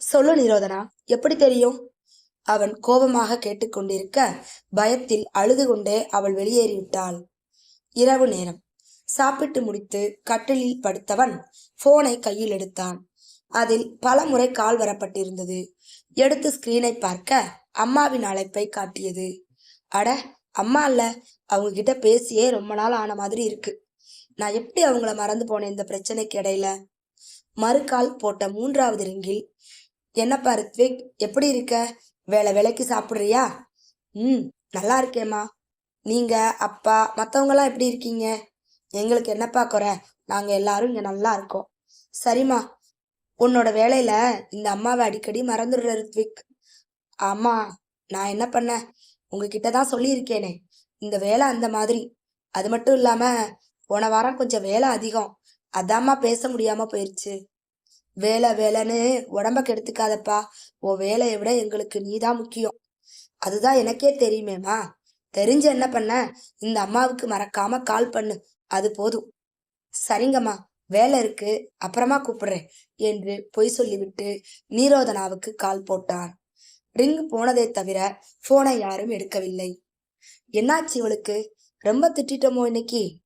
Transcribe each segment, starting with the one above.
சொல்லு நிரோதனா எப்படி தெரியும்? அவன் கோபமாக கேட்டுக்கொண்டிருக்க பயத்தில் அழுது கொண்டே அவள் வெளியேறிவிட்டாள். இரவு நேரம். சாப்பிட்டு முடித்து கட்டிலில் படுத்தவன் போனை கையில் எடுத்தான். அதில் பல முறை கால் வரப்பட்டிருந்தது. எடுத்து ஸ்கிரீனை பார்க்க அம்மாவின் அழைப்பை காட்டியது. அட அம்மா இல்ல அவங்க கிட்ட பேசியே ரொம்ப நாள் ஆன மாதிரி இருக்கு. நான் எப்படி அவங்கள மறந்து போனேன் இந்த பிரச்சனைக்கு இடையில? மறுகால் போட்ட மூன்றாவது ரிங்கில் என்னப்பா ரித்விக் எப்படி இருக்க? வேலை வேலைக்கு சாப்பிட்றியா? ம் நல்லா இருக்கேம்மா. நீங்க அப்பா மற்றவங்களாம் எப்படி இருக்கீங்க? எங்களுக்கு என்னப்பா குறை? நாங்கள் எல்லாரும் இங்கே நல்லா இருக்கோம். சரிம்மா. உன்னோட வேலையில இந்த அம்மாவை அடிக்கடி மறந்துடுற ரித்விக். ஆமா நான் என்ன பண்ணேன்? உங்ககிட்ட தான் சொல்லியிருக்கேனே. இந்த வேலை அந்த மாதிரி. அது மட்டும் இல்லாம போன வாரம் கொஞ்சம் வேலை அதிகம். அதாம்மா பேச முடியாம போயிருச்சு. வேலை வேலைன்னு உடம்ப கெடுத்துக்காதப்பா. உன் வேலையை விட எங்களுக்கு நீதான் முக்கியம். அதுதான் எனக்கே தெரியுமேம்மா. தெரிஞ்சு என்ன பண்ண? இந்த அம்மாவுக்கு மறக்காம கால் பண்ணு. அது போதும். சரிங்கம்மா. வேலை இருக்கு. அப்புறமா கூப்பிடுறேன் என்று பொய் சொல்லிவிட்டு நீரோதனாவுக்கு கால் போட்டான். ரிங் போனதே தவிர போனை யாரும் எடுக்கவில்லை. என்னாச்சு இவளுக்கு? ரொம்ப திட்டமோ இன்னைக்கு?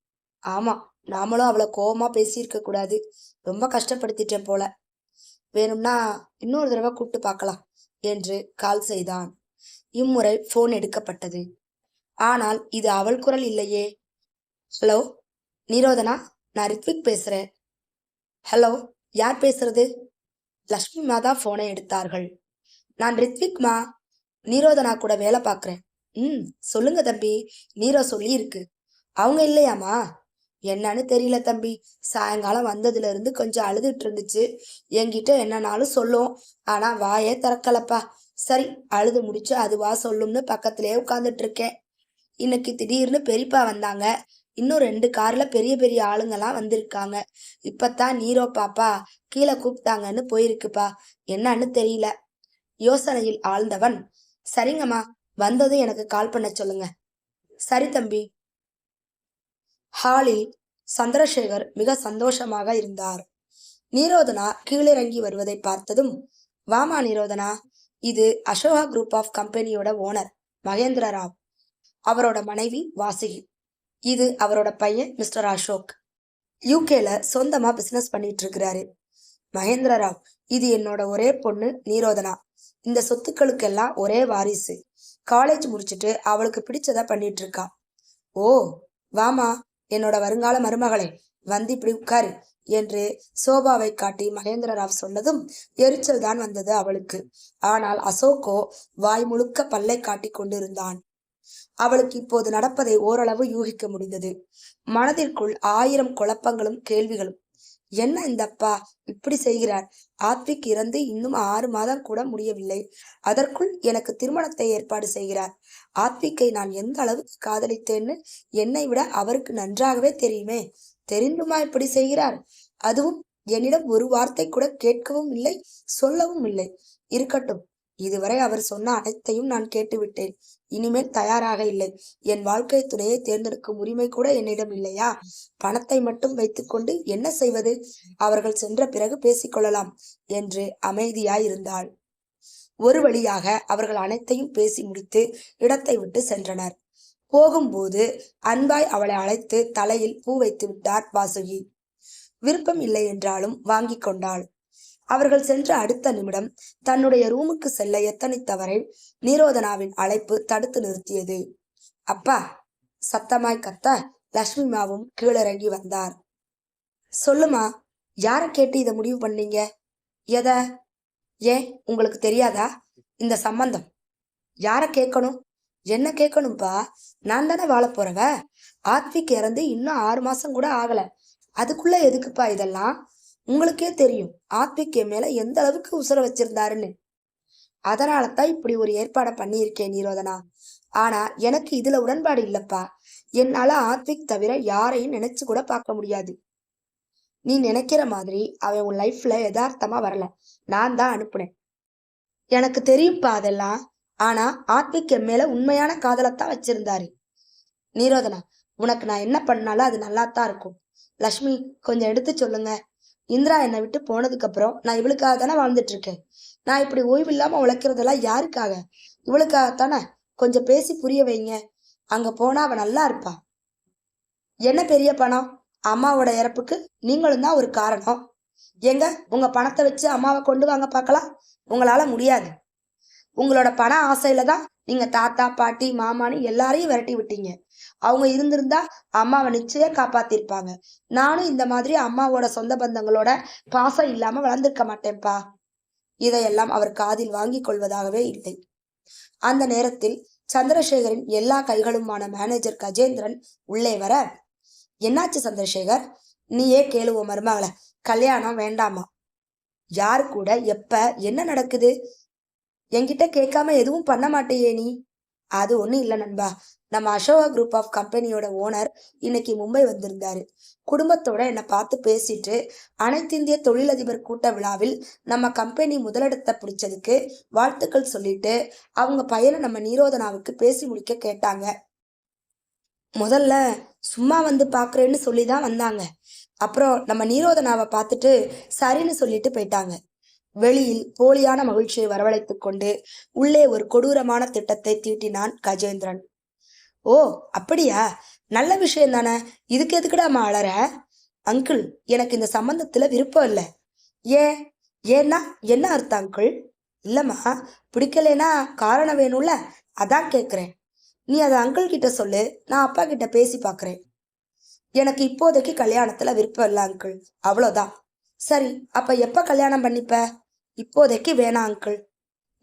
ஆமா. நாமளும் அவளை கோபமா பேசியிருக்க கூடாது. ரொம்ப கஷ்டப்படுத்திட்டேன் போல. வேணும்னா இன்னொரு தடவை கூப்பிட்டு பார்க்கலாம் என்று கால் செய்தான். இம்முறை போன் எடுக்கப்பட்டது. ஆனால் இது அவள் குரல் இல்லையே. ஹலோ நிரோதனா? நான் ரித்விக் பேசுறேன். ஹலோ யார் பேசுறது? லக்ஷ்மி மா தான் போனை எடுத்தார்கள். நான் ரித்விக்மா நீரோதனா கூட வேலை பார்க்குறேன். ம் சொல்லுங்க தம்பி நீரோ சொல்லியிருக்கு. அவங்க இல்லையாமா என்னன்னு தெரியல தம்பி. சாயங்காலம் வந்ததுல இருந்து கொஞ்சம் அழுதுட்டு இருந்துச்சு என்கிட்ட என்னன்னாலும் சொல்லும். ஆனா வாயே திறக்கலப்பா. சரி அழுது முடிச்சு அதுவா சொல்லும்னு பக்கத்திலேயே உட்காந்துட்டு இருக்கேன் இன்னைக்கு திடீர்னு பெரியப்பா வந்தாங்க. இன்னும் ரெண்டு கார்ல பெரிய பெரிய ஆளுங்கெல்லாம் வந்திருக்காங்க. இப்பத்தான் நீரோ பாப்பா கீழே கூப்பிட்டாங்கன்னு போயிருக்குப்பா. என்னன்னு தெரியல. யோசனையில் ஆழ்ந்தவன் சரிங்கம்மா வந்ததும் எனக்கு கால் பண்ண சொல்லுங்க. சரி தம்பி. ஹாலில் சந்திரசேகர் மிக சந்தோஷமாக இருந்தார். நீரோதனா கீழிறங்கி வருவதை பார்த்ததும் வாமா நீரோதனா இது அசோகா குரூப் ஆஃப் கம்பெனியோட ஓனர் மகேந்திர ராவ். அவரோட மனைவி வாசுகி. இது அவரோட பையன் மிஸ்டர் அசோக். யூகேல சொந்தமா பிசினஸ் பண்ணிட்டு இருக்கிறாரு மகேந்திர ராவ் இது என்னோட ஒரே பொண்ணு நீரோதனா. இந்த சொத்துக்களுக்கெல்லாம் ஒரே வாரிசு. காலேஜ் முடிச்சுட்டு அவளுக்கு பிடிச்சத பண்ணிட்டு இருக்கா ஓ வாமா என்னோட வருங்கால மருமகளே வந்து இப்படி உட்காரு என்று சோபாவை காட்டி மகேந்திர ராவ் சொன்னதும் எரிச்சல் தான் வந்தது அவளுக்கு. ஆனால் அசோகோ வாய் முழுக்க பல்லை காட்டி கொண்டிருந்தான். அவளுக்கு இப்போது நடப்பதை ஓரளவு யூகிக்க முடிந்தது. மனதிற்குள் ஆயிரம் குழப்பங்களும் கேள்விகளும் என்ன இந்த அப்பா இப்படி செய்கிறார் ஆத்விக் இறந்து இன்னும் ஆறு மாதம் கூட முடியவில்லை. அதற்குள் எனக்கு திருமணத்தை ஏற்பாடு செய்கிறார். ஆத்விக்கை நான் எந்த அளவுக்கு காதலித்தேன்னு என்னை விட அவருக்கு நன்றாகவே தெரியுமே. தெரிந்துமா இப்படி செய்கிறார்? அதுவும் என்னிடம் ஒரு வார்த்தை கூட கேட்கவும் இல்லை சொல்லவும் இல்லை. இருக்கட்டும். இதுவரை அவர் சொன்ன அனைத்தையும் நான் கேட்டுவிட்டேன். இனிமேல் தயாராக இல்லை. என் வாழ்க்கை துணையை தேர்ந்தெடுக்கும் உரிமை கூட என்னிடம் இல்லையா? பணத்தை மட்டும் வைத்துக்கொண்டு என்ன செய்வது? அவர்கள் சென்ற பிறகு பேசிக்கொள்ளலாம் என்று அமைதியாயிருந்தாள். ஒரு வழியாக அவர்கள் அனைத்தையும் பேசி முடித்து இடத்தை விட்டு சென்றனர். போகும்போது அன்பாய் அவளை அழைத்து தலையில் பூ வைத்து விட்டார் வாசுகி. விருப்பம் இல்லை என்றாலும் வாங்கி கொண்டாள். அவர்கள் சென்ற அடுத்த நிமிடம் தன்னுடைய ரூமுக்கு செல்ல எத்தனித்தவரை நீரோதனாவின் அழைப்பு தடுத்து நிறுத்தியது. அப்பா சத்தமாய் கத்த மாவும் கீழிறங்கி வந்தார். சொல்லுமா யார கேட்டு இதை முடிவு பண்ணீங்க? எத? ஏன்? உங்களுக்கு தெரியாதா? இந்த சம்பந்தம். யார கேட்கணும்? என்ன கேட்கணும்ப்பா நான் தானே வாழ போறவ? ஆத்விக் இறந்து இன்னும் ஆறு மாசம் கூட ஆகல. அதுக்குள்ள எதுக்குப்பா இதெல்லாம்? உங்களுக்கே தெரியும். ஆத்விக் என் மேல எந்த அளவுக்கு உசுர வச்சிருந்தாருன்னு. அதனால தான் இப்படி ஒரு ஏற்பாடை பண்ணியிருக்கேன் நீரோதனா. ஆனா எனக்கு இதுல உடன்பாடு இல்லப்பா. என்னால ஆத்விக் தவிர யாரையும் நினைச்சு கூட பார்க்க முடியாது. நீ நினைக்கிற மாதிரி அவன் உன் லைஃப்ல யதார்த்தமா வரல. நான் தான் அனுப்புனேன். எனக்கு தெரியும்ப்பா அதெல்லாம். ஆனா ஆத்விக் என் மேல உண்மையான காதலத்தான் வச்சிருந்தாரு. நீரோதனா உனக்கு நான் என்ன பண்ணாலும் அது நல்லாத்தான் இருக்கும். லக்ஷ்மி கொஞ்சம் எடுத்து சொல்லுங்க. இந்திரா என்னை விட்டு போனதுக்கு அப்புறம் நான் இவளுக்காக தானே வாழ்ந்துட்டு இருக்கேன் நான் இப்படி ஓய்வு இல்லாம உழைக்கிறதெல்லாம் யாருக்காக? இவளுக்காகத்தானே? கொஞ்சம் பேசி புரிய வைங்க. அங்க போனா அவ நல்லா இருப்பா. என்ன பெரிய பணம்? அம்மாவோட இறப்புக்கு நீங்களும் தான் ஒரு காரணம். ஏங்க உங்க பணத்தை வச்சு அம்மாவை கொண்டு வாங்க பார்க்கலாம்? உங்களால முடியாது. உங்களோட பண ஆசையில தான் நீங்க தாத்தா பாட்டி மாமான்னு எல்லாரையும் விரட்டி விட்டீங்க. அவங்க இருந்திருந்தா அம்மாவை நிச்சயம் காப்பாத்திருப்பாங்க. நானும் இந்த மாதிரி அம்மாவோட சொந்த பந்தங்களோட பாசம் இல்லாம வளர்ந்திருக்க மாட்டேன்ப்பா. இதையெல்லாம் அவர் காதில் வாங்கிக் கொள்வதாகவே இல்லை. அந்த நேரத்தில் சந்திரசேகரின் எல்லா கைகளுமான மேனேஜர் கஜேந்திரன் உள்ளே வர என்னாச்சு சந்திரசேகர்? நீயே கேளுவோ மருமகள. கல்யாணம் வேண்டாமா? யார் கூட எப்ப என்ன நடக்குது? என்கிட்ட கேட்காம எதுவும் பண்ண மாட்டேயே நீ? அது ஒண்ணும் இல்ல நண்பா. நம்ம அசோகா குரூப் ஆஃப் கம்பெனியோட ஓனர் இன்னைக்கு மும்பை வந்திருந்தாரு. குடும்பத்தோட என்னை பார்த்து பேசிட்டு அனைத்திந்திய தொழிலதிபர் கூட்ட விழாவில் நம்ம கம்பெனி முதலிடத்தை பிடிச்சதுக்கு வாழ்த்துக்கள் சொல்லிட்டு அவங்க பையனை நம்ம நீரோதனாவுக்கு பேசி முடிக்க கேட்டாங்க. முதல்ல சும்மா வந்து பார்க்குறேன்னு சொல்லி தான் வந்தாங்க. அப்புறம் நம்ம நீரோதனாவை பார்த்துட்டு சரின்னு சொல்லிட்டு போயிட்டாங்க. வெளியில் போலியான மகிழ்ச்சியை வரவழைத்துக் கொண்டு உள்ளே ஒரு கொடூரமான திட்டத்தை தீட்டினான் கஜேந்திரன். ஓ அப்படியா? நல்ல விஷயம் தானே. இதுக்கு எதுக்குடாமா அழற அங்கிள் எனக்கு இந்த சம்மந்தத்தில் விருப்பம் இல்லை. ஏன்? ஏன்னா என்ன அர்த்தம் அங்கிள்? இல்லைம்மா பிடிக்கலைன்னா காரணம் வேணும்ல? அதான் கேட்குறேன் நீ அதை அங்கிள் கிட்ட சொல்லு நான் அப்பா கிட்ட பேசி பார்க்குறேன் எனக்கு இப்போதைக்கு கல்யாணத்தில் விருப்பம் இல்லை அங்கிள். அவ்வளோதான் சரி அப்போ எப்போ கல்யாணம் பண்ணிப்ப? இப்போதைக்கு வேணாம் அங்கிள்.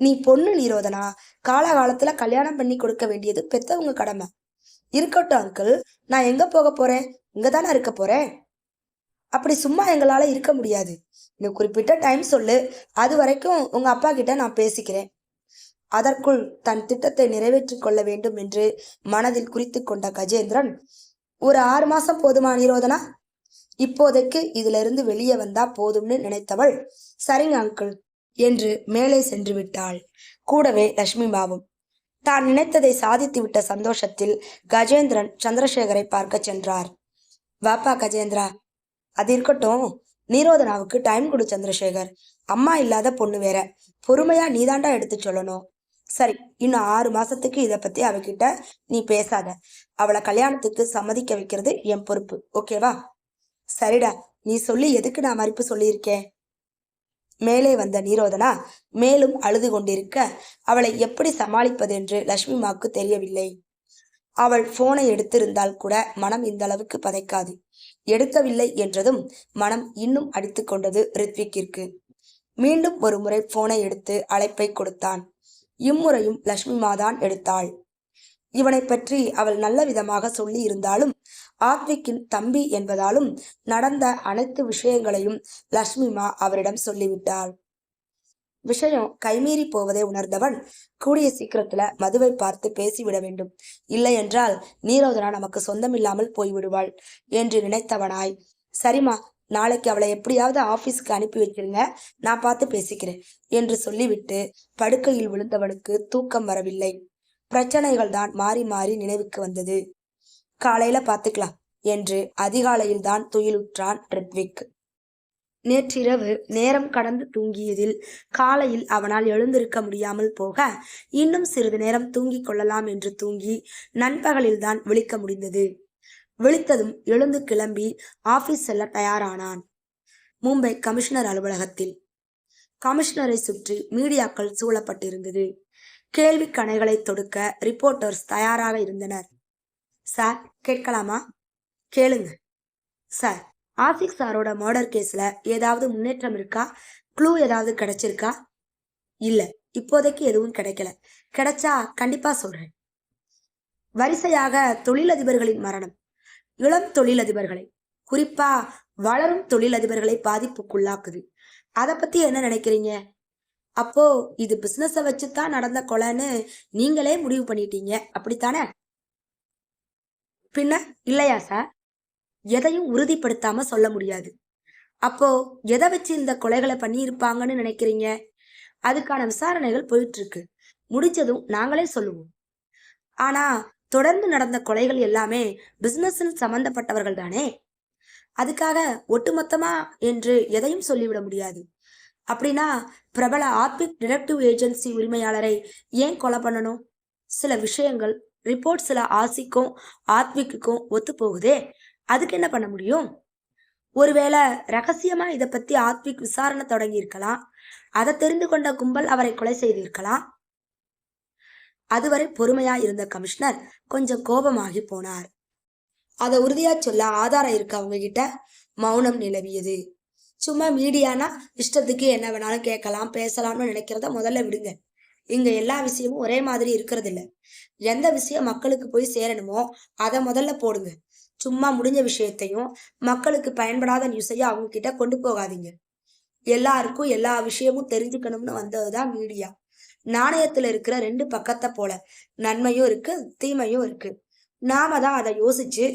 நீ பொண்ணு நீரோதனா? காலகாலத்துல கல்யாணம் பண்ணி கொடுக்க வேண்டியது பெத்தவங்க கடமை. இருக்கட்டும் அங்கிள் நான் எங்க போக போறேன்? இங்க தானே இருக்க போறேன்? அப்படி சும்மா எங்களால இருக்க முடியாது. நீ குறிப்பிட்ட டைம் சொல்லு. அது வரைக்கும் உங்க அப்பா கிட்ட நான் பேசிக்கிறேன். அதற்குள் தன் திட்டத்தை நிறைவேற்றிக் கொள்ள வேண்டும் என்று மனதில் குறித்து கொண்ட கஜேந்திரன் ஒரு ஆறு மாசம் போதுமா நிரோதனா? இப்போதைக்கு இதுல இருந்து வெளியே வந்தா போதும்னு நினைத்தவள். சரிங்க அங்கிள் என்று மேலே சென்று விட்டாள். கூடவே லட்சுமி பாவும் தான் நினைத்ததை சாதித்து விட்ட சந்தோஷத்தில் கஜேந்திரன் சந்திரசேகரை பார்க்க சென்றார். வாப்பா கஜேந்திரா அது இருக்கட்டும். நீரோதனாவுக்கு டைம் கொடு சந்திரசேகர். அம்மா இல்லாத பொண்ணு வேற. பொறுமையா நீதாண்டா எடுத்து சொல்லணும். சரி இன்னும் ஆறு மாசத்துக்கு இதை பத்தி அவகிட்ட நீ பேசாத. அவளை கல்யாணத்துக்கு சம்மதிக்க வைக்கிறது என் பொறுப்பு. ஓகேவா சரிடா நீ சொல்லி எதுக்கு நான் மறுப்பு சொல்லியிருக்கேன்? மேலே வந்த நீரோதனா மேலும் அழுது கொண்டிருக்க அவளை எப்படி சமாளிப்பது? என்று லட்சுமிமாவுக்கு தெரியவில்லை. அவள் போனை எடுத்திருந்தால் கூட மனம் இந்த அளவுக்கு பதைக்காது. எடுக்கவில்லை என்றதும் மனம் இன்னும் அடித்து கொண்டது ரித்விக்கிற்கு. மீண்டும் ஒரு முறை போனை எடுத்து அழைப்பை கொடுத்தான். இம்முறையும் லட்சுமிமா தான் எடுத்தாள். இவனை பற்றி அவள் நல்ல விதமாக சொல்லி இருந்தாலும் ஆத்விக்கின் தம்பி என்பதாலும் நடந்த அனைத்து விஷயங்களையும் லக்ஷ்மிமா அவரிடம் சொல்லிவிட்டாள். விஷயம் கைமீறி போவதை உணர்ந்தவன் கூடிய சீக்கிரத்துல மதுவை பார்த்து பேசிவிட வேண்டும். இல்லை என்றால் நீரோதனா நமக்கு சொந்தமில்லாமல் போய்விடுவாள் என்று நினைத்தவனாய். சரிம்மா நாளைக்கு அவளை எப்படியாவது ஆபீஸ்க்கு அனுப்பி வைக்கிறீங்க நான் பார்த்து பேசிக்கிறேன் என்று சொல்லிவிட்டு படுக்கையில் விழுந்தவனுக்கு தூக்கம் வரவில்லை. பிரச்சனைகள் தான் மாறி மாறி நினைவுக்கு வந்தது. காலையில பாத்துக்கலாம் என்று அதிகாலையில் தான் துயிலுற்றான் ரித்விக். நேற்றிரவு நேரம் கடந்து தூங்கியதில் காலையில் அவனால் எழுந்திருக்க முடியாமல் போக இன்னும் சிறிது நேரம் தூங்கிக் கொள்ளலாம் என்று தூங்கி நண்பகலில்தான் விழிக்க முடிந்தது. விழித்ததும் எழுந்து கிளம்பி ஆபீஸ் செல்ல தயாரானான். மும்பை கமிஷனர் அலுவலகத்தில். கமிஷனரை சுற்றி மீடியாக்கள் சூழப்பட்டிருந்தது. கேள்வி கணைகளை தொடுக்க ரிப்போர்ட்டர்ஸ் தயாராக இருந்தனர். சார் கேட்கலாமா? கேளுங்க. சார் ஆசிக் சாரோட மர்டர் கேஸில் ஏதாவது முன்னேற்றம் இருக்கா? க்ளூ ஏதாவது கிடைச்சிருக்கா? இல்லை இப்போதைக்கு எதுவும் கிடைக்கல. கிடைச்சா கண்டிப்பாக சொல்கிறேன் வரிசையாக தொழிலதிபர்களின் மரணம். இளம் தொழிலதிபர்களை குறிப்பா வளரும் தொழிலதிபர்களை பாதிப்புக்குள்ளாக்குது. அதை பத்தி என்ன நினைக்கிறீங்க? அப்போ இது பிசினஸ வச்சுதான் நடந்த கொலைன்னு நீங்களே முடிவு பண்ணிட்டீங்க. அப்படித்தானே? பின்ன இல்லையா சார் எதையும் உறுதிப்படுத்தாம சொல்ல முடியாது. அப்போ எதை வச்சு இந்த கொலைகளை பண்ணியிருப்பாங்கன்னு நினைக்கிறீங்க? அதுக்கான விசாரணைகள் போயிட்டு இருக்கு முடிச்சதும் நாங்களே சொல்லுவோம். ஆனா தொடர்ந்து நடந்த கொலைகள் எல்லாமே பிசினஸ் சம்பந்தப்பட்டவர்கள் தானே? அதுக்காக ஒட்டுமொத்தமா என்று எதையும் சொல்லிவிட முடியாது. அப்படின்னா பிரபல ஆத்மிக் டிடெக்டிவ் ஏஜென்சி உரிமையாளரை ஏன் கொலை பண்ணணும்? சில விஷயங்கள் ரிப்போர்ட் சில ஆசிக்கும் ஆத்விக்குக்கும் ஒத்து போகுதே அதுக்கு என்ன பண்ண முடியும்? ஒருவேளை ரகசியமா இதை பத்தி ஆத்மிக் விசாரணை தொடங்கி இருக்கலாம் அதை தெரிந்து கொண்ட கும்பல் அவரை கொலை செய்திருக்கலாம். அதுவரை பொறுமையா இருந்த கமிஷனர் கொஞ்சம் கோபமாகி போனார். அதை உறுதியா சொல்ல ஆதாரம் இருக்கு அவங்க கிட்ட மௌனம் நிலவியது. சும்மா மீடியானா இஷ்டத்துக்கு என்ன வேணாலும் கேட்கலாம் பேசலாம்னு நினைக்கிறத முதல்ல விடுங்க. இங்க எல்லா விஷயமும் ஒரே மாதிரி இருக்கிறது இல்ல எந்த விஷயம் மக்களுக்கு போய் சேரணுமோ அதை முதல்ல போடுங்க. சும்மா முடிஞ்ச விஷயத்தையும் மக்களுக்கு பயன்படாத நியூஸையும் அவங்க கிட்ட கொண்டு போகாதீங்க. எல்லாருக்கும் எல்லா விஷயமும் தெரிஞ்சுக்கணும்னு வந்ததுதான் மீடியா நாணயத்துல இருக்கிற ரெண்டு பக்கத்தை போல நன்மையும் இருக்கு தீமையும் இருக்கு. நாம தான் அதை யோசிச்சு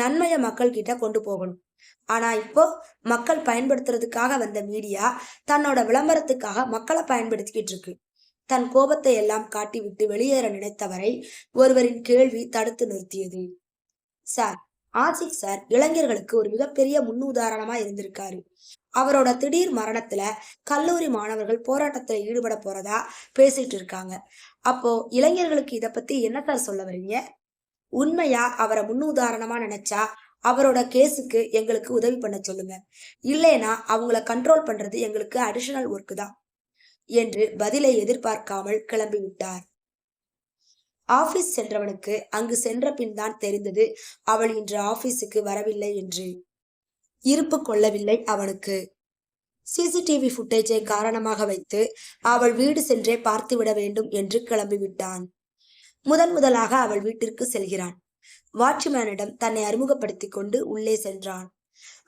நன்மையை மக்கள் கிட்ட கொண்டு போகணும். ஆனா இப்போ மக்கள் பயன்படுத்துறதுக்காக வந்த மீடியா தன்னோட விளம்பரத்துக்காக மக்களை பயன்படுத்திக்கிட்டு இருக்கு. தன் கோபத்தை எல்லாம் காட்டிவிட்டு வெளியேற நினைத்தவரை ஒருவரின் கேள்வி தடுத்து நிறுத்தியது. சார் ஆசிக் சார் இளைஞர்களுக்கு ஒரு மிகப்பெரிய முன்னுதாரணமா இருந்திருக்காரு. அவரோட திடீர் மரணத்துல கல்லூரி மாணவர்கள் போராட்டத்துல ஈடுபட போறதா பேசிட்டு இருக்காங்க. அப்போ இளைஞர்களுக்கு இத பத்தி என்ன சார் சொல்ல வரீங்க உண்மையா அவரை முன்னுதாரணமா நினைச்சா அவரோட கேஸுக்கு எங்களுக்கு உதவி பண்ண சொல்லுங்க. இல்லைன்னா அவங்கள கண்ட்ரோல் பண்றது எங்களுக்கு அடிஷனல் ஒர்க் தான். என்று பதிலை எதிர்பார்க்காமல் கிளம்பிவிட்டார். ஆபீஸ் சென்றவனுக்கு அங்கு சென்ற பின் தான் தெரிந்தது அவள் இன்று ஆபீஸுக்கு வரவில்லை என்று. இருப்பு கொள்ளவில்லை அவனுக்கு. சிசிடிவி ஃபுட்டேஜை காரணமாக வைத்து அவள் வீடு சென்றே பார்த்துவிட வேண்டும் என்று கிளம்பிவிட்டான். முதன் முதலாக அவள் வீட்டிற்கு செல்கிறான். வாட்ச்மேனிடம் தன்னை அறிமுகப்படுத்திக் கொண்டு உள்ளே சென்றான்.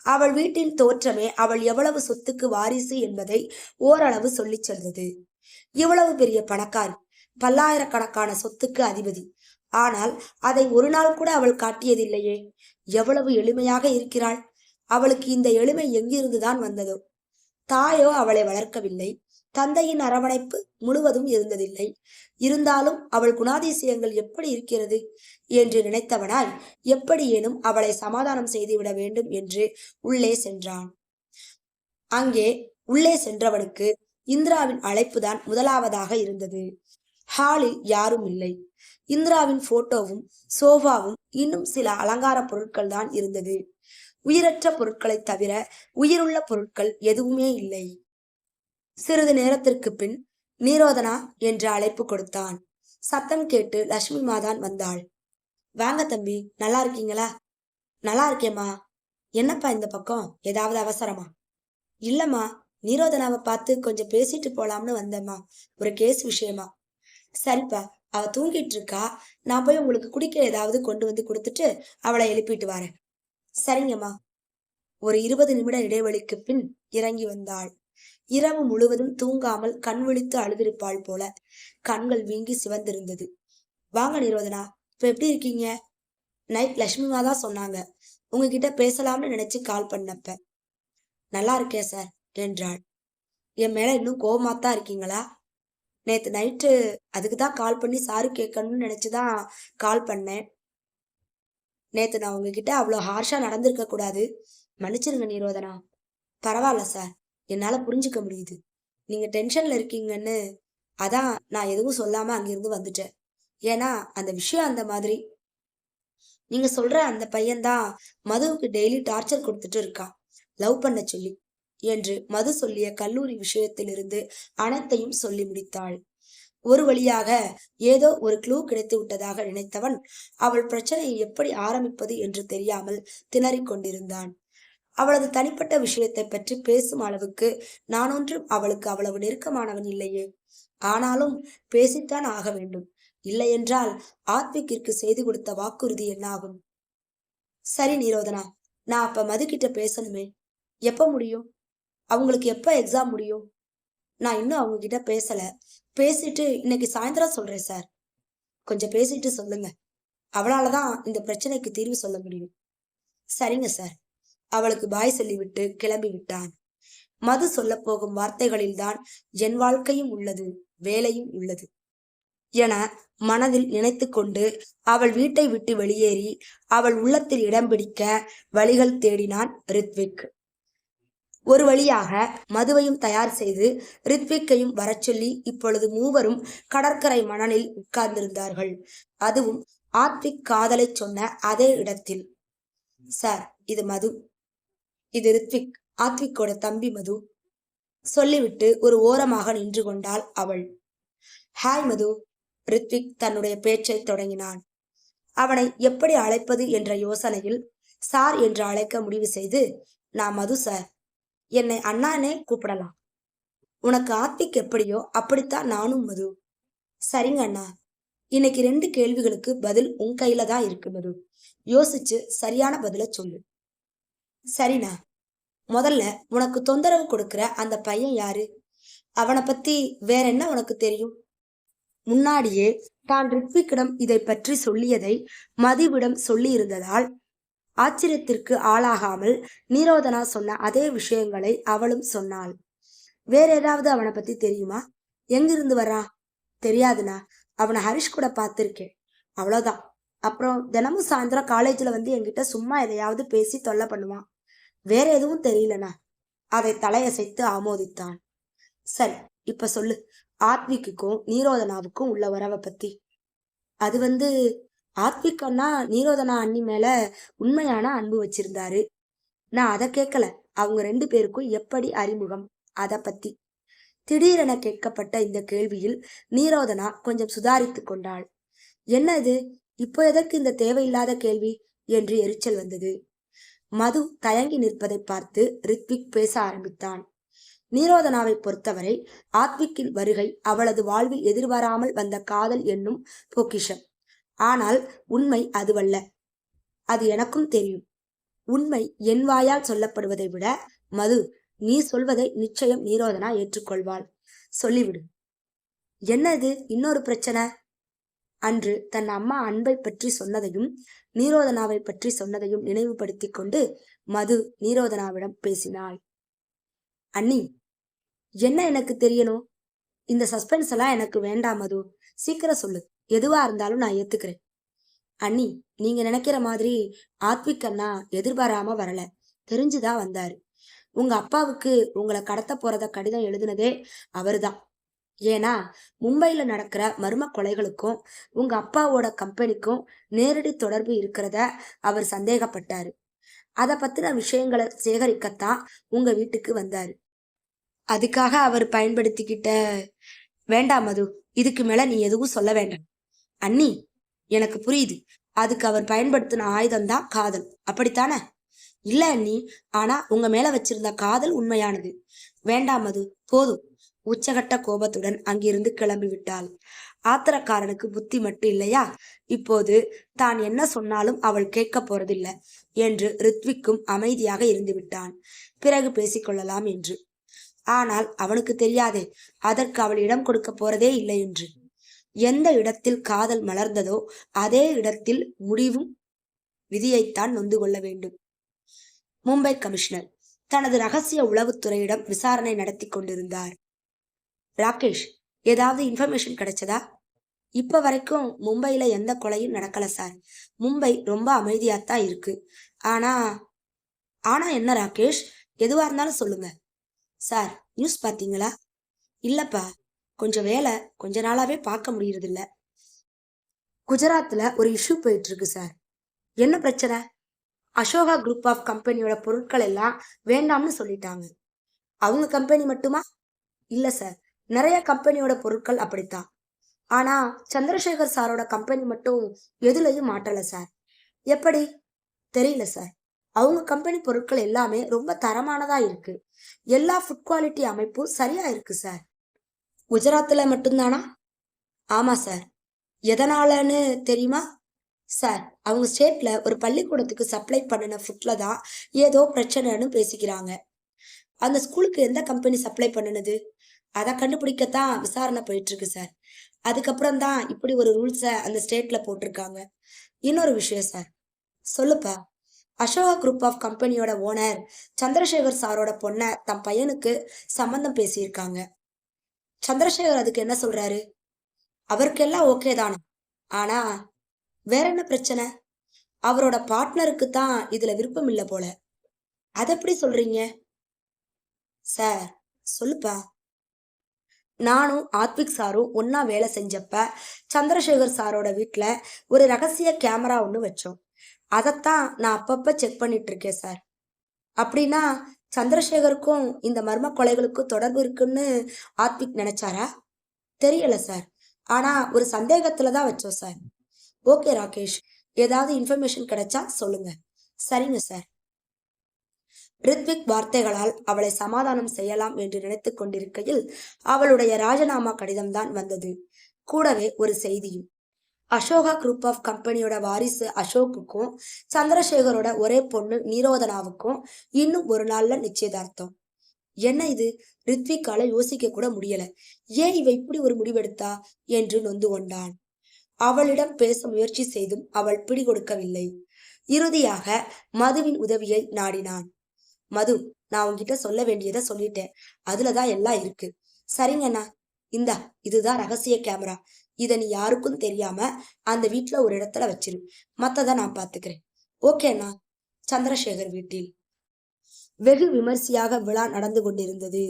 அவள் வீட்டின் தோற்றமே அவள் எவ்வளவு சொத்துக்கு வாரிசு என்பதை ஓரளவு சொல்லிச் சென்றது இவ்வளவு பெரிய பணக்காரி பல்லாயிரக்கணக்கான சொத்துக்கு அதிபதி. ஆனால் அதை ஒரு நாள் கூட அவள் காட்டியதில்லையே. எவ்வளவு எளிமையாக இருக்கிறாள். அவளுக்கு இந்த எளிமை எங்கிருந்துதான் வந்ததோ? தாயோ அவளை வளர்க்கவில்லை. தந்தையின் அரவணைப்பு முழுவதும் இருந்ததில்லை. இருந்தாலும் அவள் குணாதிசயங்கள் எப்படி இருக்கிறது என்று நினைத்தவனாய் எப்படியேனும் அவளை சமாதானம் செய்துவிட வேண்டும் என்று உள்ளே சென்றான். அங்கே உள்ளே சென்றவனுக்கு இந்திராவின் அழைப்புதான் முதலாவதாக இருந்தது. ஹாலில் யாரும் இல்லை. இந்திராவின் போட்டோவும் சோஃபாவும் இன்னும் சில அலங்கார பொருட்கள் தான் இருந்தது. உயிரற்ற பொருட்களை தவிர உயிருள்ள பொருட்கள் எதுவுமே இல்லை. சிறிது நேரத்திற்கு பின் நீரோதனா என்று அழைப்பு கொடுத்தான். சத்தம் கேட்டு லட்சுமி மாதான் வந்தாள். வாங்க தம்பி நல்லா இருக்கீங்களா? நல்லா இருக்கேம்மா. என்னப்பா இந்த பக்கம்? ஏதாவது அவசரமா? இல்லம்மா நீரோதனாவை பார்த்து கொஞ்சம் பேசிட்டு போலாம்னு வந்தேம்மா. ஒரு கேஸ் விஷயமா. சரிப்பா அவ தூங்கிட்டு இருக்கா. நான் போய் உங்களுக்கு குடிக்க ஏதாவது கொண்டு வந்து கொடுத்துட்டு அவளை எழுப்பிட்டு வரேன். சரிங்கம்மா. ஒரு இருபது நிமிட இடைவெளிக்கு பின் இறங்கி வந்தாள். இரவு முழுவதும் தூங்காமல் கண் விழித்து அழுதிருப்பாள் போல கண்கள் வீங்கி சிவந்திருந்தது. வாங்க நிரோதனா இப்ப எப்படி இருக்கீங்க? நைட் லட்சுமிமா தான் சொன்னாங்க. உங்ககிட்ட பேசலாம்னு நினைச்சு கால் பண்ணப்ப. நல்லா இருக்கேன் சார் என்றாள். என் மேல இன்னும் கோபமாத்தான் இருக்கீங்களா? நேத்து நைட்டு அதுக்கு தான் கால் பண்ணி சாரு கேட்கணும்னு நினைச்சுதான் கால் பண்ணேன். நேத்து நான் உங்ககிட்ட அவ்வளோ ஹார்ஷா நடந்திருக்க கூடாது. மன்னிச்சிருங்க நிரோதனா. பரவாயில்ல சார் என்னால் புரிஞ்சுக்க முடியுது. நீங்கள் டென்ஷனில் இருக்கீங்கன்னு அதான் நான் எதுவும் சொல்லாமல் அங்கிருந்து வந்துட்டேன். ஏன்னா அந்த விஷயம் அந்த மாதிரி. நீங்கள் சொல்கிற அந்த பையன்தான் மதுவுக்கு டெய்லி டார்ச்சர் கொடுத்துட்டு இருக்கான். லவ் பண்ண சொல்லி. என்று மது சொல்லிய கல்லூரி விஷயத்திலிருந்து அனைத்தையும் சொல்லி முடித்தாள். ஒரு வழியாக ஏதோ ஒரு க்ளூ கிடைத்து விட்டதாக நினைத்தவன் அவள் பிரச்சனையை எப்படி ஆரம்பிப்பது என்று தெரியாமல் திணறிக் கொண்டிருந்தான். அவளது தனிப்பட்ட விஷயத்தை பற்றி பேசும் அளவுக்கு நான் ஒன்றும் அவளுக்கு அவ்வளவு நெருக்கமானவன் இல்லையே. ஆனாலும் பேசித்தான் ஆக வேண்டும். இல்லையென்றால் ஆத்விக்கிற்கு செய்து கொடுத்த வாக்குறுதி என்னாகும்? சரி நீரோதனா நான் அப்ப மதுக்கிட்ட பேசணுமே. எப்ப முடியும்? அவங்களுக்கு எப்ப எக்ஸாம் முடியும்? நான் இன்னும் அவங்க கிட்ட பேசல. பேசிட்டு இன்னைக்கு சாயந்தரம் சொல்றேன் சார். கொஞ்சம் பேசிட்டு சொல்லுங்க. அவளாலதான் இந்த பிரச்சனைக்கு தீர்வு சொல்ல முடியும். சரிங்க சார். அவளுக்கு பாய் சொல்லிவிட்டு கிளம்பி விட்டான் மது சொல்ல போகும் வார்த்தைகளில்தான் என் வாழ்க்கையும் உள்ளது வேலையும் உள்ளது. என மனதில் நினைத்துக்கொண்டு அவள் வீட்டை விட்டு வெளியேறி அவள் உள்ளத்தில் இடம் பிடிக்க வழிகள் தேடினான் ரித்விக். ஒரு வழியாக மதுவையும் தயார் செய்து ரித்விக்கையும் வரச் சொல்லி இப்பொழுது மூவரும் கடற்கரை மணலில் உட்கார்ந்திருந்தார்கள். அதுவும் ஆத்விக் காதலை சொன்ன அதே இடத்தில். சார் இது மது. இது ரித்விக் ஆத்விக்கோட தம்பி மது. சொல்லிவிட்டு ஒரு ஓரமாக நின்று கொண்டாள் அவள். ஹாய் மது ரித்விக் தன்னுடைய பேச்சை தொடங்கினான். அவனை எப்படி அழைப்பது? என்ற யோசனையில் சார் என்று அழைக்க முடிவு செய்து நான் மது சார். என்னை அண்ணானே கூப்பிடலாம். உனக்கு ஆத்விக் எப்படியோ அப்படித்தான் நானும் மது. சரிங்க அண்ணா. இன்னைக்கு ரெண்டு கேள்விகளுக்கு பதில் உன் கையில தான் இருக்கு மது. யோசிச்சு சரியான பதில சொல்லு. சரிண்ணா. முதல்ல உனக்கு தொந்தரவு கொடுக்கிற அந்த பையன் யாரு? அவனை பத்தி வேற என்ன உனக்கு தெரியும்? முன்னாடியே தான் ரித்விக்கிடம் இதை பற்றி சொல்லியதை மதிவிடம் சொல்லி இருந்ததால் ஆச்சரியத்திற்கு ஆளாகாமல் நீரோதனா சொன்ன அதே விஷயங்களை அவளும் சொன்னாள். வேற ஏதாவது அவனை பத்தி தெரியுமா? எங்கிருந்து வரா தெரியாதுண்ணா. அவனை ஹரிஷ் கூட பார்த்திருக்கேன். அவ்வளவுதான். அப்புறம் தினமும் சாயந்தரம் காலேஜ்ல வந்து என்கிட்ட சும்மா எதையாவது பேசி தொல்லை பண்ணுவான். வேற எதுவும் தெரியலண்ணா. அதை தலையசைத்து ஆமோதித்தான். சரி இப்ப சொல்லு. ஆத்விக்குக்கும் நீரோதனாவுக்கும் உள்ள உறவை பத்தி. அது வந்து ஆத்விக் அண்ணா நீரோதனா அண்ணி மேல உண்மையான அன்பு வச்சிருந்தாரு. நான் அதை கேட்கல. அவங்க ரெண்டு பேருக்கும் எப்படி அறிமுகம்? அதை பத்தி. திடீரென கேட்கப்பட்ட இந்த கேள்வியில் நீரோதனா கொஞ்சம் சுதாரித்து கொண்டாள். என்ன இது இப்போ எதற்கு இந்த தேவையில்லாத கேள்வி? என்று எரிச்சல் வந்தது. மது தயங்கி நிற்பதை பார்த்து ரித்விக் பேச ஆரம்பித்தான். நீரோதனாவை பொறுத்தவரை ஆத்விக்கின் வருகை அவளது வாழ்வில் எதிர்பாராமல் வந்த காதல் என்னும் பொக்கிஷம். ஆனால் உண்மை அதுவல்ல. அது எனக்கும் தெரியும். உண்மை என் வாயால் சொல்லப்படுவதை விட மது நீ சொல்வதை நிச்சயம் நீரோதனா ஏற்றுக்கொள்வாள். சொல்லிவிடு. என்னது? இன்னொரு பிரச்சனை? அன்று தன் அம்மா அன்பை பற்றி சொன்னதையும் நீரோதனாவை பற்றி சொன்னதையும் நினைவுபடுத்திக் கொண்டு மது நீரோதனாவிடம் பேசினாள். அண்ணி என்ன எனக்கு தெரியணும் இந்த சஸ்பென்ஸ் எல்லாம் எனக்கு வேண்டாம் மது. சீக்கிரம் சொல்லு. எதுவா இருந்தாலும் நான் ஏத்துக்கிறேன். அண்ணி நீங்க நினைக்கிற மாதிரி ஆத்விக் அண்ணா எதிர்பாராம வரல. தெரிஞ்சுதான் வந்தாரு. உங்க அப்பாவுக்கு உங்களை கடத்த போறத கடிதம் எழுதினதே அவருதான். ஏன்னா மும்பையில நடக்கிற மர்ம கொலைகளுக்கும் உங்க அப்பாவோட கம்பெனிக்கும் நேரடி தொடர்பு இருக்கிறத அவர் சந்தேகப்பட்டாரு. அத பத்தின விஷயங்களை சேகரிக்கத்தான் உங்க வீட்டுக்கு வந்தாரு. அதுக்காக அவர் பயன்படுத்திக்கிட்ட வேண்டாம் மது இதுக்கு மேல நீ எதுவும் சொல்ல வேண்டாம். அண்ணி எனக்கு புரியுது. அதுக்கு அவர் பயன்படுத்தின ஆயுதம் தான் காதல். அப்படித்தானே? இல்ல அண்ணி ஆனா உங்க மேல வச்சிருந்த காதல் உண்மையானது. வேண்டாம் மது போதும். உச்சகட்ட கோபத்துடன் அங்கிருந்து கிளம்பிவிட்டாள். ஆத்திரக்காரனுக்கு புத்தி மட்டும் இல்லையா? இப்போது தான் என்ன சொன்னாலும் அவள் கேட்க போறதில்லை என்று ரித்விக்கும் அமைதியாக இருந்து விட்டான் பிறகு பேசிக்கொள்ளலாம் என்று. ஆனால் அவனுக்கு தெரியாதே அதற்கு அவள் இடம் கொடுக்க போறதே இல்லை என்று. எந்த இடத்தில் காதல் மலர்ந்ததோ அதே இடத்தில் முடிவும் விதியைத்தான் நொந்து கொள்ள வேண்டும். மும்பை கமிஷனர் தனது ரகசிய உளவுத்துறையிடம் விசாரணை நடத்தி கொண்டிருந்தார். ராகேஷ் ஏதாவது இன்ஃபர்மேஷன் கிடைச்சதா? இப்ப வரைக்கும் மும்பையில எந்த கொலையும் நடக்கல சார் மும்பை ரொம்ப அமைதியாத்தான் இருக்கு. ஆனா ஆனா என்ன ராகேஷ்? எதுவா இருந்தாலும் சொல்லுங்க. சார் நியூஸ் பாத்தீங்களா இல்லப்பா கொஞ்சம் வேலை கொஞ்ச நாளாவே பார்க்க முடியறதில்ல. குஜராத்தில் குஜராத்ல ஒரு இஷ்யூ போயிட்டு இருக்கு சார் என்ன பிரச்சனை? அசோகா குரூப் ஆஃப் கம்பெனியோட பொருட்கள் எல்லாம் வேண்டாம்னு சொல்லிட்டாங்க. அவங்க கம்பெனி மட்டுமா? இல்ல சார் நிறைய கம்பெனியோட பொருட்கள் அப்படித்தான். ஆனா சந்திரசேகர் சாரோட கம்பெனி மட்டும் எதுலையும் மாட்டல சார் எப்படி? தெரியல சார் அவங்க கம்பெனி பொருட்கள் எல்லாமே ரொம்ப தரமானதா இருக்கு. எல்லா ஃபுட் குவாலிட்டி அமைப்பும் சரியா இருக்கு சார் குஜராத்ல மட்டும்தானா? ஆமா சார் எதனாலன்னு தெரியுமா? சார் அவங்க ஸ்டேட்ல ஒரு பள்ளிக்கூடத்துக்கு சப்ளை பண்ணின ஃபுட்ல தான் ஏதோ பிரச்சனைன்னு பேசிக்கிறாங்க. அந்த ஸ்கூலுக்கு எந்த கம்பெனி சப்ளை பண்ணினது? அதை கண்டுபிடிக்கத்தான் விசாரணை போயிட்டு இருக்கு சார். அதுக்கப்புறம் தான் இப்படி ஒரு ரூல்ஸை அந்த ஸ்டேட்ல போட்டிருக்காங்க. இன்னொரு விஷயம் சார். சொல்லுப்பா. அசோகா குரூப் ஆஃப் கம்பெனியோட ஓனர் சந்திரசேகர் சாரோட பொண்ணை தன் பையனுக்கு சம்பந்தம் பேசியிருக்காங்க. சந்திரசேகர் அதுக்கு என்ன சொல்றாரு? அவருக்கெல்லாம் ஓகே தானா. ஆனா வேற என்ன பிரச்சனை? அவரோட பார்ட்னருக்கு தான் இதுல விருப்பம் இல்லை போல. அதை எப்படி சொல்றீங்க? சார் சொல்லுப்பா. நானும் ஆத்விக் சாரும் ஒன்றா வேலை செஞ்சப்ப சந்திரசேகர் சாரோட வீட்டில் ஒரு ரகசிய கேமரா ஒன்று வச்சோம். அதைத்தான் நான் அப்பப்ப செக் பண்ணிட்டு இருக்கேன் சார். அப்படின்னா சந்திரசேகருக்கும் இந்த மர்ம கொலைகளுக்கும் தொடர்பு இருக்குன்னு ஆத்விக் நினைச்சாரா? தெரியல சார். ஆனா ஒரு சந்தேகத்துல தான் வச்சோம் சார். ஓகே ராகேஷ் ஏதாவது இன்ஃபர்மேஷன் கிடைச்சா சொல்லுங்க. சரிங்க சார். ரித்விக் வார்த்தைகளால் அவளை சமாதானம் செய்யலாம் என்று நினைத்து கொண்டிருக்கையில் அவளுடைய ராஜினாமா கடிதம்தான் வந்தது. கூடவே ஒரு செய்தியும். அசோகா குரூப் ஆஃப் கம்பெனியோட வாரிசு அசோக்குக்கும் சந்திரசேகரோட ஒரே பொண்ணு நீரோதனாவுக்கும் இன்னும் ஒரு நாள்ல நிச்சயதார்த்தம். என்ன இது? ரித்விக்கால யோசிக்க கூட முடியல. ஏன் இவ இப்படி ஒரு முடிவெடுத்தா? என்று நொந்து கொண்டான் அவளிடம் பேச முயற்சி செய்தும் அவள் பிடி கொடுக்கவில்லை இறுதியாக மதுவின் உதவியை நாடினான். மது நான் உங்ககிட்ட சொல்ல வேண்டியதை சொல்லிட்டேன். அதுலதான் எல்லாம் இருக்கு. சரிங்கண்ணா இந்தா இதுதான் ரகசிய கேமரா. இதை நீ யாருக்கும் தெரியாம அந்த வீட்டுல ஒரு இடத்துல வச்சிரு. மத்தத நான் பாத்துக்கிறேன். ஓகேண்ணா சந்திரசேகர் வீட்டில். வெகு விமர்சையாக விழா நடந்து கொண்டிருந்தது.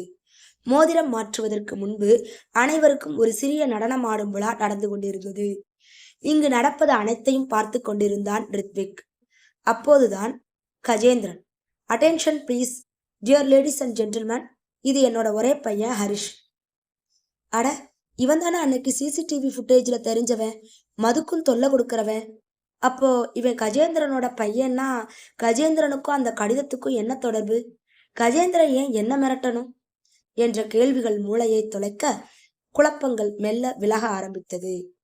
மோதிரம் மாற்றுவதற்கு முன்பு அனைவருக்கும் ஒரு சிறிய நடனம் ஆடும் விழா நடந்து கொண்டிருந்தது. இங்கு நடப்பது அனைத்தையும் பார்த்து கொண்டிருந்தான் ரித்விக். அப்போதுதான் Gajendran. Attention please dear ladies and gentlemen இது என்னோட ஒரே பையன் ஹரிஷ். அட இவன் தானே அன்னைக்கு சிசிடிவி ஃபுட்டேஜில் தெரிஞ்சவன் மதுக்கும் தொல்லை கொடுக்குறவன். அப்போ இவன் கஜேந்திரனோட பையன்னா கஜேந்திரனுக்கும் அந்த கடிதத்துக்கும் என்ன தொடர்பு? கஜேந்திரன் ஏன் என்ன மிரட்டணும்? என்ற கேள்விகள் மூளையை தொலைக்க குழப்பங்கள் மெல்ல விலக ஆரம்பித்தது.